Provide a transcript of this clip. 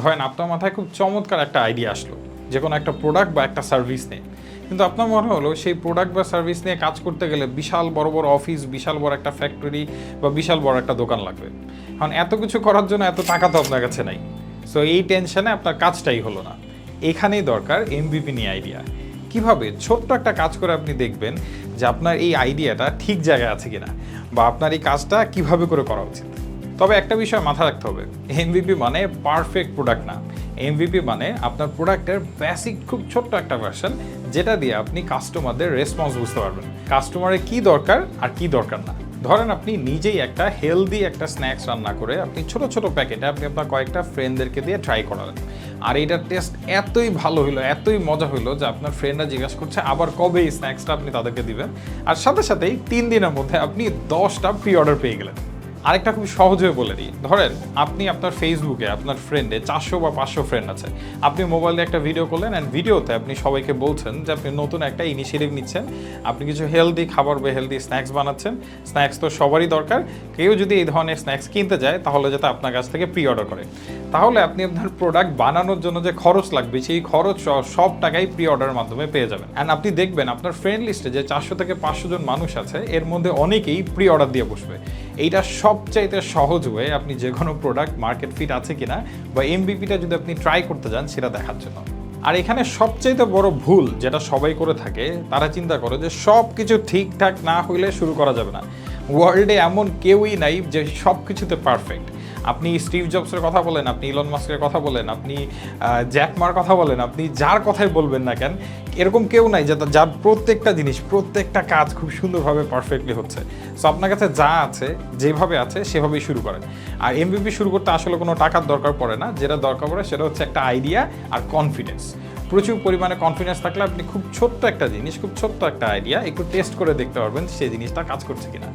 ধরেন আপনার মাথায় খুব চমৎকার একটা আইডিয়া আসলো, যে কোনো একটা প্রোডাক্ট বা একটা সার্ভিস নিয়ে। কিন্তু আপনার মনে হলো সেই প্রোডাক্ট বা সার্ভিস নিয়ে কাজ করতে গেলে বিশাল বড় বড় অফিস বিশাল বড় একটা ফ্যাক্টরি বা বিশাল বড় একটা দোকান লাগবে। এখন এত কিছু করার জন্য এত টাকা তো আপনার কাছে নাই। সো এই টেনশনে আপনার কাজটাই হলো না। এখানেই দরকার এমবিপি নিয়ে আইডিয়া কীভাবে? ছোট্ট একটা কাজ করে আপনি দেখবেন যে আপনার এই আইডিয়াটা ঠিক জায়গায় আছে কিনা, বা আপনার এই কাজটা কীভাবে করে করা উচিত। তবে একটা বিষয় মাথা রাখতে হবে। এমভিপি মানে পারফেক্ট প্রোডাক্ট না। এমভিপি মানে আপনার প্রোডাক্টের বেসিক খুব ছোট্ট একটা ভার্সন যেটা দিয়ে আপনি কাস্টমারদের রেসপন্স বুঝতে পারবেন। কাস্টমারের কি দরকার আর কি দরকার না। ধরেন আপনি নিজেই একটা হেলদি একটা স্ন্যাক্স রান্না করে আপনি ছোট ছোট প্যাকেটে আপনি আপনার কয়েকটা ফ্রেন্ডদেরকে দিয়ে ট্রাই করালেন। আর এটার টেস্ট এতই ভালো হলো এতই মজা হলো যে আপনার ফ্রেন্ডরা জিজ্ঞাসা করছে, আবার কবে এই স্ন্যাক্সটা আপনি তাদেরকে দিবেন? আর সাথে সাথেই তিন দিনের মধ্যে আপনি দশটা প্রি অর্ডার পেয়ে গেলেন। আরেকটা খুব সহজে বলে দিই। ধরেন, আপনি আপনার ফেসবুকে আপনার ফ্রেন্ডে চারশো বা পাঁচশো ফ্রেন্ড আছে। আপনি মোবাইলে একটা ভিডিও করলেন অ্যান্ড ভিডিওতে আপনি সবাইকে বলছেন যে আপনি নতুন একটা ইনিশিয়েটিভ নিচ্ছেন। আপনি কিছু হেলদি খাবার বা হেলদি স্ন্যাক্স বানাচ্ছেন। স্ন্যাক্স তো সবারই দরকার। কেউ যদি এই ধরনের স্ন্যাক্স কিনতে যায়, তাহলে যাতে আপনার কাছ থেকে প্রি অর্ডার করে। তাহলে আপনি আপনার প্রোডাক্ট বানানোর জন্য যে খরচ লাগবে, সেই খরচ সব টাকাই প্রি অর্ডারের মাধ্যমে পেয়ে যাবেন। অ্যান্ড আপনি দেখবেন, আপনার ফ্রেন্ড লিস্টে যে চারশো থেকে পাঁচশো জন মানুষ আছে, এর মধ্যে অনেকেই প্রি অর্ডার দিয়ে বসবে। এইটা সবচাইতে সহজ হয়ে আপনি যে কোনো প্রোডাক্ট মার্কেট ফিট আছে কিনা বা এমবিপিটা যদি আপনি ট্রাই করতে যান, সেটা দেখার জন্য। আর এখানে সবচাইতে বড় ভুল যেটা সবাই করে থাকে, তারা চিন্তা করে যে সব কিছু ঠিকঠাক না হইলে শুরু করা যাবে না। ওয়ার্ল্ডে এমন কেউই নাই যে সব কিছুতে পারফেক্ট আপনি স্টিভ জবসের কথা বলেন, আপনি ইলন মাস্কের কথা বলেন, আপনি জ্যাকমার কথা বলেন, আপনি যার কথাই বলবেন না কেন, এরকম কেউ নাই যে যার প্রত্যেকটা জিনিস, প্রত্যেকটা কাজ খুব সুন্দরভাবে পারফেক্টলি হচ্ছে। সো আপনার কাছে যা আছে, যেভাবে আছে, সেভাবেই শুরু করেন। আর এমবিপি শুরু করতে আসলে কোনো টাকার দরকার পড়ে না। যেটা দরকার পড়ে সেটা হচ্ছে একটা আইডিয়া আর কনফিডেন্স প্রচুর পরিমাণে কনফিডেন্স থাকলে আপনি খুব ছোট্ট একটা জিনিস, খুব ছোট্ট একটা আইডিয়া একটু টেস্ট করে দেখতে পারবেন সেই জিনিসটা কাজ করছে কিনা।